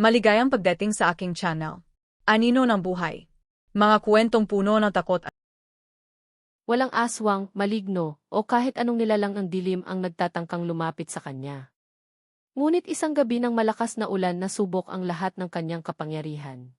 Maligayang pagdating sa aking channel. Anino ng buhay. Mga kwentong puno ng takot at Walang aswang, maligno, o kahit anong nilalang ang dilim ang nagtatangkang lumapit sa kanya. Ngunit isang gabi ng malakas na ulan nasubok ang lahat ng kanyang kapangyarihan.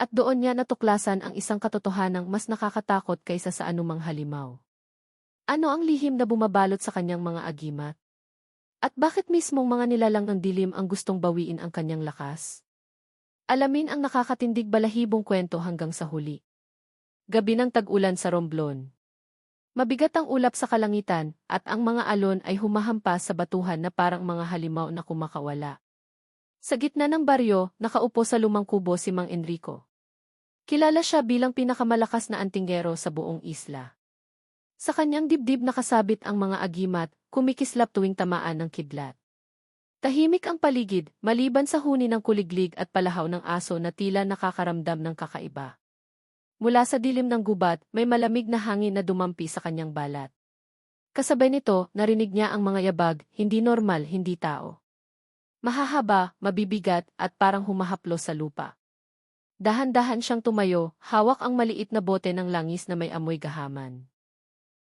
At doon niya natuklasan ang isang katotohanang mas nakakatakot kaysa sa anumang halimaw. Ano ang lihim na bumabalot sa kanyang mga agimat? At bakit mismong mga nilalang ng dilim ang gustong bawiin ang kanyang lakas? Alamin ang nakakatindig balahibong kwento hanggang sa huli. Gabi ng tag-ulan sa Romblon. Mabigat ang ulap sa kalangitan, at ang mga alon ay humahampas sa batuhan na parang mga halimaw na kumakawala. Sa gitna ng baryo, nakaupo sa lumang kubo si Mang Enrico. Kilala siya bilang pinakamalakas na antinggero sa buong isla. Sa kanyang dibdib nakasabit ang mga agimat, kumikislap tuwing tamaan ng kidlat. Tahimik ang paligid, maliban sa huni ng kuliglig at palahaw ng aso na tila nakakaramdam ng kakaiba. Mula sa dilim ng gubat, may malamig na hangin na dumampi sa kanyang balat. Kasabay nito, narinig niya ang mga yabag, hindi normal, hindi tao. Mahahaba, mabibigat, at parang humahaplo sa lupa. Dahan-dahan siyang tumayo, hawak ang maliit na bote ng langis na may amoy gahaman.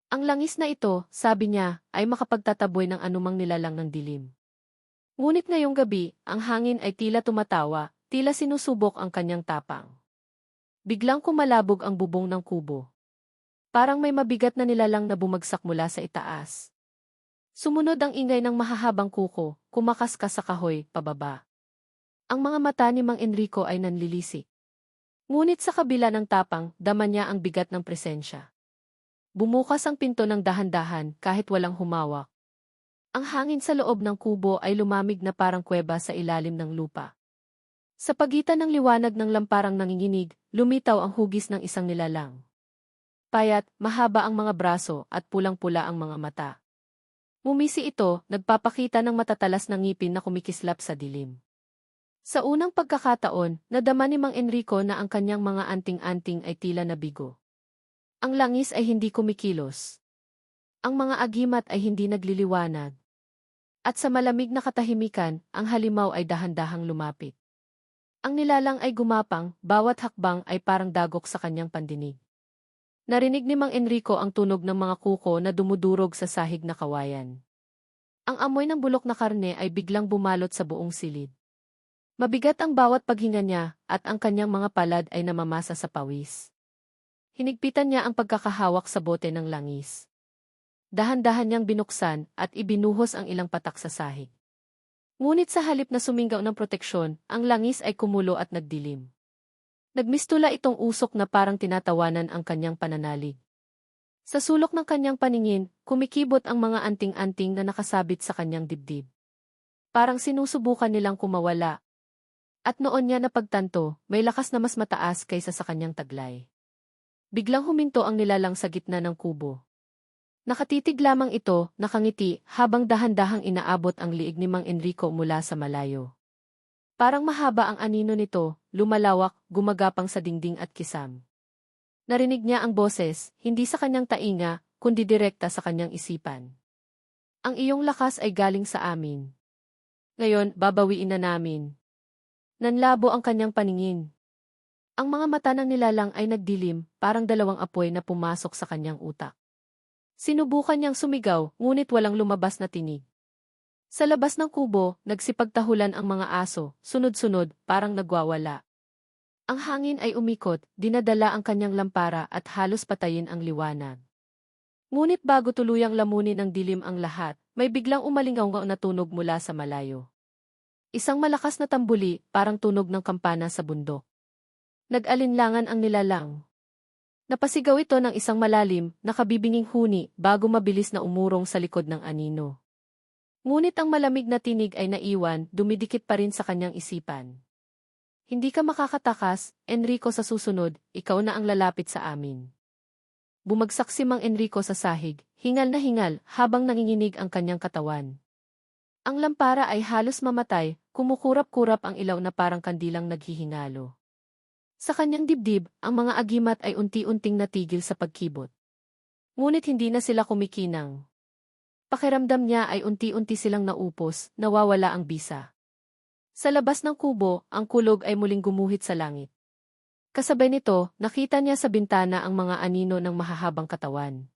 Ang langis na ito, sabi niya, ay makapagtataboy ng anumang nilalang ng dilim. Ngunit ngayong gabi, ang hangin ay tila tumatawa, tila sinusubok ang kanyang tapang. Biglang kumalabog ang bubong ng kubo. Parang may mabigat na nilalang na bumagsak mula sa itaas. Sumunod ang ingay ng mahahabang kuko, kumakaskas sa kahoy, pababa. Ang mga mata ni Mang Enrico ay nanlilisik. Ngunit sa kabila ng tapang, dama niya ang bigat ng presensya. Bumukas ang pinto ng dahan-dahan kahit walang humawak. Ang hangin sa loob ng kubo ay lumamig na parang kuweba sa ilalim ng lupa. Sa pagitan ng liwanag ng lamparang nanginginig, lumitaw ang hugis ng isang nilalang. Payat, mahaba ang mga braso at pulang-pula ang mga mata. Mumisi ito, nagpapakita ng matatalas na ngipin na kumikislap sa dilim. Sa unang pagkakataon, nadama ni Mang Enrico na ang kanyang mga anting-anting ay tila nabigo. Ang langis ay hindi kumikilos. Ang mga agimat ay hindi nagliliwanag. At sa malamig na katahimikan, ang halimaw ay dahan-dahang lumapit. Ang nilalang ay gumapang, bawat hakbang ay parang dagok sa kanyang pandinig. Narinig ni Mang Enrico ang tunog ng mga kuko na dumudurog sa sahig na kawayan. Ang amoy ng bulok na karne ay biglang bumalot sa buong silid. Mabigat ang bawat paghinga niya, at ang kanyang mga palad ay namamasa sa pawis. Hinigpitan niya ang pagkakahawak sa bote ng langis. Dahan-dahan niyang binuksan at ibinuhos ang ilang patak sa sahig. Ngunit sa halip na sumingaw ng proteksyon, ang langis ay kumulo at nagdilim. Nagmistula itong usok na parang tinatawanan ang kanyang pananalig. Sa sulok ng kanyang paningin, kumikibot ang mga anting-anting na nakasabit sa kanyang dibdib. Parang sinusubukan nilang kumawala. At noon niya napagtanto, may lakas na mas mataas kaysa sa kanyang taglay. Biglang huminto ang nilalang sa gitna ng kubo. Nakatitig lamang ito, nakangiti, habang dahan-dahang inaabot ang liig ni Mang Enrico mula sa malayo. Parang mahaba ang anino nito, lumalawak, gumagapang sa dingding at kisam. Narinig niya ang boses, hindi sa kanyang tainga, kundi direkta sa kanyang isipan. Ang iyong lakas ay galing sa amin. Ngayon, babawiin na namin. Nanlabo ang kanyang paningin. Ang mga mata ng nilalang ay nagdilim, parang dalawang apoy na pumasok sa kanyang utak. Sinubukan niyang sumigaw, ngunit walang lumabas na tinig. Sa labas ng kubo, nagsipagtahulan ang mga aso, sunod-sunod, parang nagwawala. Ang hangin ay umikot, dinadala ang kanyang lampara at halos patayin ang liwanag. Ngunit bago tuluyang lamunin ng dilim ang lahat, may biglang umalingaw na tunog mula sa malayo. Isang malakas na tambuli, parang tunog ng kampana sa bundok. Nag-alinlangan ang nilalang. Napasigaw ito ng isang malalim, nakabibinging huni bago mabilis na umurong sa likod ng anino. Ngunit ang malamig na tinig ay naiwan, dumidikit pa rin sa kanyang isipan. Hindi ka makakatakas, Enrico sa susunod, ikaw na ang lalapit sa amin. Bumagsak si Mang Enrico sa sahig, hingal na hingal, habang nanginginig ang kanyang katawan. Ang lampara ay halos mamatay, kumukurap-kurap ang ilaw na parang kandilang naghihingalo. Sa kanyang dibdib, ang mga agimat ay unti-unting natigil sa pagkibot. Ngunit hindi na sila kumikinang. Pakiramdam niya ay unti-unti silang naupos, nawawala ang bisa. Sa labas ng kubo, ang kulog ay muling gumuhit sa langit. Kasabay nito, nakita niya sa bintana ang mga anino ng mahahabang katawan.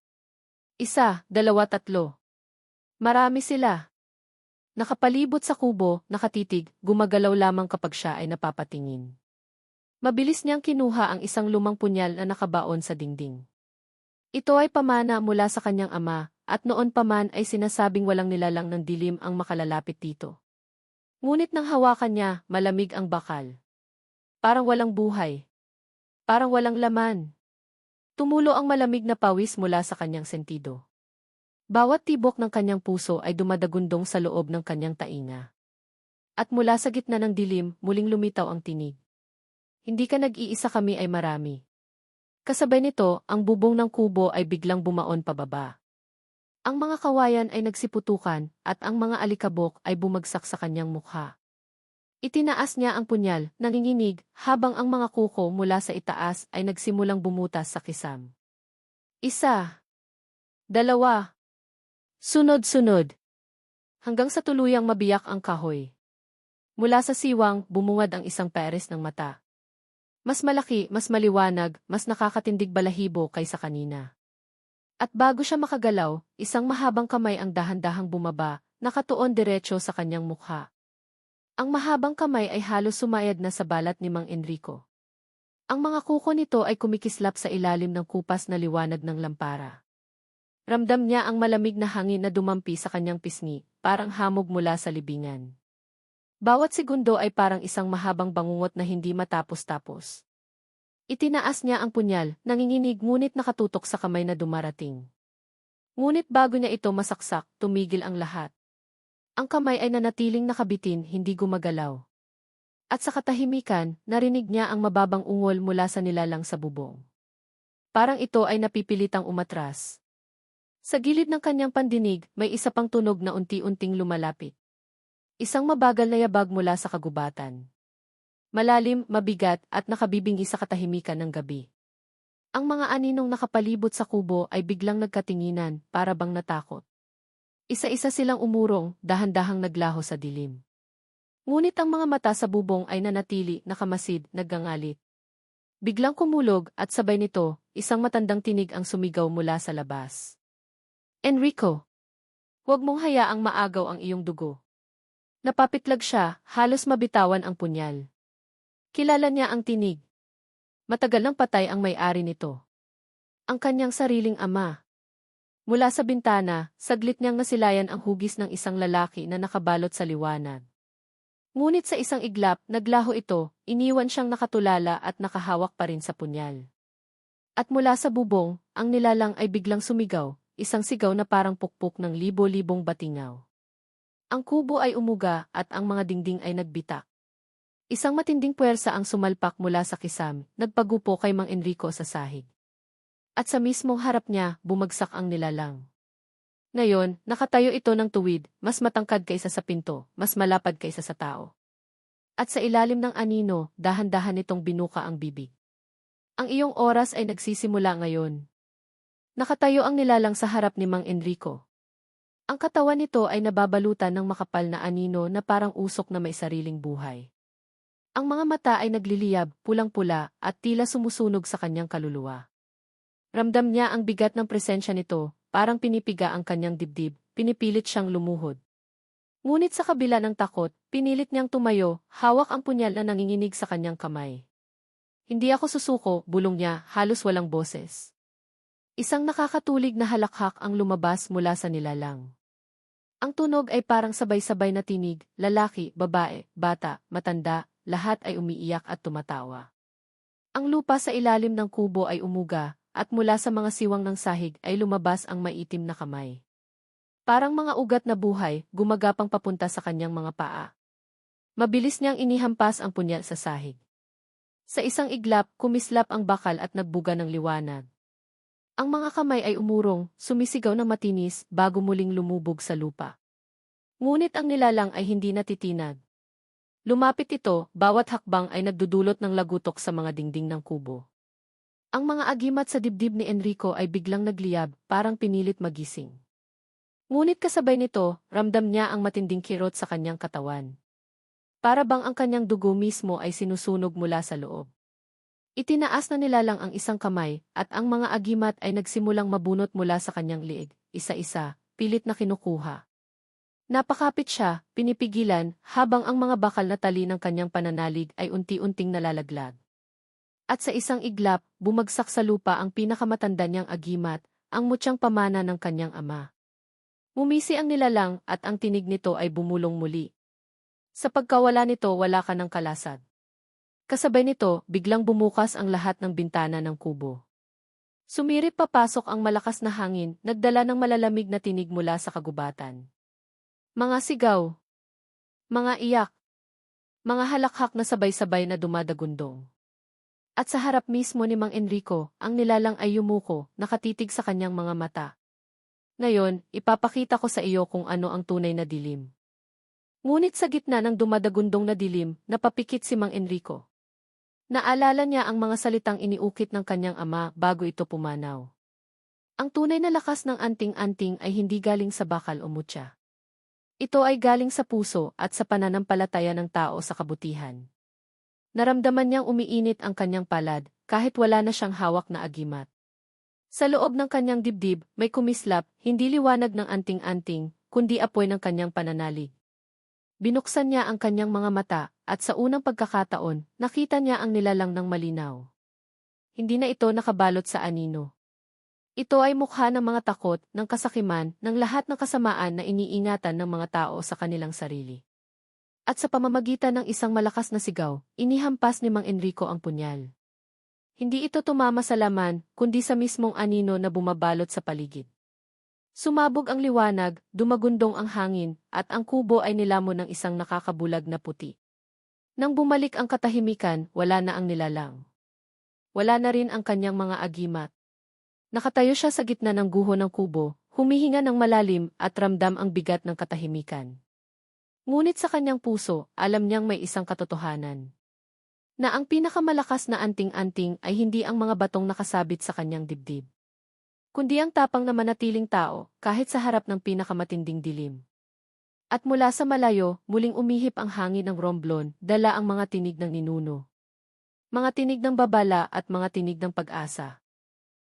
Isa, dalawa, tatlo. Marami sila. Nakapalibot sa kubo, nakatitig, gumagalaw lamang kapag siya ay napapatingin. Mabilis niyang kinuha ang isang lumang punyal na nakabaon sa dingding. Ito ay pamana mula sa kanyang ama, at noon pa man ay sinasabing walang nilalang ng dilim ang makalalapit dito. Ngunit nang hawakan niya, malamig ang bakal. Parang walang buhay. Parang walang laman. Tumulo ang malamig na pawis mula sa kanyang sentido. Bawat tibok ng kanyang puso ay dumadagundong sa loob ng kanyang tainga. At mula sa gitna ng dilim, muling lumitaw ang tinig. Hindi ka nag-iisa kami ay marami. Kasabay nito, ang bubong ng kubo ay biglang bumaon pababa. Ang mga kawayan ay nagsiputukan at ang mga alikabok ay bumagsak sa kanyang mukha. Itinaas niya ang punyal, nanginginig, habang ang mga kuko mula sa itaas ay nagsimulang bumutas sa kisam. Isa. Dalawa. Sunod-sunod. Hanggang sa tuluyang mabiyak ang kahoy. Mula sa siwang, bumungad ang isang peres ng mata. Mas malaki, mas maliwanag, mas nakakatindig balahibo kaysa kanina. At bago siya makagalaw, isang mahabang kamay ang dahan-dahang bumaba, nakatuon diretso sa kanyang mukha. Ang mahabang kamay ay halos sumayad na sa balat ni Mang Enrico. Ang mga kuko nito ay kumikislap sa ilalim ng kupas na liwanag ng lampara. Ramdam niya ang malamig na hangin na dumampi sa kanyang pisngi, parang hamog mula sa libingan. Bawat segundo ay parang isang mahabang bangungot na hindi matapos-tapos. Itinaas niya ang punyal, nanginginig ngunit nakatutok sa kamay na dumarating. Ngunit bago niya ito masaksak, tumigil ang lahat. Ang kamay ay nanatiling nakabitin, hindi gumagalaw. At sa katahimikan, narinig niya ang mababang ungol mula sa nilalang sa bubong. Parang ito ay napipilitang umatras. Sa gilid ng kanyang pandinig, may isa pang tunog na unti-unting lumalapit. Isang mabagal na yabag mula sa kagubatan. Malalim, mabigat, at nakabibingi sa katahimikan ng gabi. Ang mga aninong nakapalibot sa kubo ay biglang nagkatinginan, para bang natakot. Isa-isa silang umurong, dahan-dahang naglaho sa dilim. Ngunit ang mga mata sa bubong ay nanatili, nakamasid, naggangalit. Biglang kumulog at sabay nito, isang matandang tinig ang sumigaw mula sa labas. Enrico! Huwag mong hayaang maagaw ang iyong dugo. Napapitlag siya, halos mabitawan ang punyal. Kilala niya ang tinig. Matagal nang patay ang may-ari nito. Ang kanyang sariling ama. Mula sa bintana, saglit niyang nasilayan ang hugis ng isang lalaki na nakabalot sa liwanag. Ngunit sa isang iglap, naglaho ito, iniwan siyang nakatulala at nakahawak pa rin sa punyal. At mula sa bubong, ang nilalang ay biglang sumigaw, isang sigaw na parang pukpok ng libo-libong batingaw. Ang kubo ay umuga at ang mga dingding ay nagbitak. Isang matinding puwersa ang sumalpak mula sa kisam, nagpagupo kay Mang Enrico sa sahig. At sa mismong harap niya, bumagsak ang nilalang. Ngayon, nakatayo ito ng tuwid, mas matangkad kaysa sa pinto, mas malapad kaysa sa tao. At sa ilalim ng anino, dahan-dahan nitong binuka ang bibig. Ang iyong oras ay nagsisimula ngayon. Nakatayo ang nilalang sa harap ni Mang Enrico. Ang katawan nito ay nababalutan ng makapal na anino na parang usok na may sariling buhay. Ang mga mata ay nagliliyab, pulang-pula, at tila sumusunog sa kanyang kaluluwa. Ramdam niya ang bigat ng presensya nito, parang pinipiga ang kanyang dibdib, pinipilit siyang lumuhod. Ngunit sa kabila ng takot, pinilit niyang tumayo, hawak ang punyal na nanginginig sa kanyang kamay. Hindi ako susuko, bulong niya, halos walang boses. Isang nakakatulig na halakhak ang lumabas mula sa nilalang. Ang tunog ay parang sabay-sabay na tinig, lalaki, babae, bata, matanda, lahat ay umiiyak at tumatawa. Ang lupa sa ilalim ng kubo ay umuga, at mula sa mga siwang ng sahig ay lumabas ang maitim na kamay. Parang mga ugat na buhay, gumagapang papunta sa kanyang mga paa. Mabilis niyang inihampas ang punyal sa sahig. Sa isang iglap, kumislap ang bakal at nagbuga ng liwanag. Ang mga kamay ay umurong, sumisigaw ng matinis bago muling lumubog sa lupa. Ngunit ang nilalang ay hindi natitinag. Lumapit ito, bawat hakbang ay nagdudulot ng lagutok sa mga dingding ng kubo. Ang mga agimat sa dibdib ni Enrico ay biglang nagliyab, parang pinilit magising. Ngunit kasabay nito, ramdam niya ang matinding kirot sa kanyang katawan. para bang ang kanyang dugo mismo ay sinusunog mula sa loob. Itinaas na nilalang ang isang kamay, at ang mga agimat ay nagsimulang mabunot mula sa kanyang liig, isa-isa, pilit na kinukuha. Napakapit siya, pinipigilan, habang ang mga bakal na tali ng kanyang pananalig ay unti-unting nalalaglag. At sa isang iglap, bumagsak sa lupa ang pinakamatanda niyang agimat, ang mutyang pamana ng kanyang ama. Mumisi ang nilalang at ang tinig nito ay bumulong muli. Sa pagkawala nito wala ka ng kalasag. Kasabay nito, biglang bumukas ang lahat ng bintana ng kubo. Sumirip papasok ang malakas na hangin, nagdala ng malalamig na tinig mula sa kagubatan. Mga sigaw. Mga iyak. Mga halakhak na sabay-sabay na dumadagundong. At sa harap mismo ni Mang Enrico, ang nilalang ay yumuko, nakatitig sa kanyang mga mata. Ngayon, ipapakita ko sa iyo kung ano ang tunay na dilim. Ngunit sa gitna ng dumadagundong na dilim, napapikit si Mang Enrico. Naalala niya ang mga salitang iniukit ng kanyang ama bago ito pumanaw. Ang tunay na lakas ng anting-anting ay hindi galing sa bakal o mutya. Ito ay galing sa puso at sa pananampalataya ng tao sa kabutihan. Naramdaman niyang umiinit ang kanyang palad kahit wala na siyang hawak na agimat. Sa loob ng kanyang dibdib, may kumislap, hindi liwanag ng anting-anting, kundi apoy ng kanyang pananalig. Binuksan niya ang kanyang mga mata, at sa unang pagkakataon, nakita niya ang nilalang ng malinaw. Hindi na ito nakabalot sa anino. Ito ay mukha ng mga takot, ng kasakiman, ng lahat ng kasamaan na iniingatan ng mga tao sa kanilang sarili. At sa pamamagitan ng isang malakas na sigaw, inihampas ni Mang Enrico ang punyal. Hindi ito tumama sa laman, kundi sa mismong anino na bumabalot sa paligid. Sumabog ang liwanag, dumagundong ang hangin, at ang kubo ay nilamon ng isang nakakabulag na puti. Nang bumalik ang katahimikan, wala na ang nilalang. Wala na rin ang kanyang mga agimat. Nakatayo siya sa gitna ng guho ng kubo, humihinga ng malalim at ramdam ang bigat ng katahimikan. Ngunit sa kanyang puso, alam niyang may isang katotohanan. Na ang pinakamalakas na anting-anting ay hindi ang mga batong nakasabit sa kanyang dibdib kundi ang tapang na manatiling tao kahit sa harap ng pinakamatinding dilim. At mula sa malayo, muling umihip ang hangin ng romblon, dala ang mga tinig ng ninuno. Mga tinig ng babala at mga tinig ng pag-asa.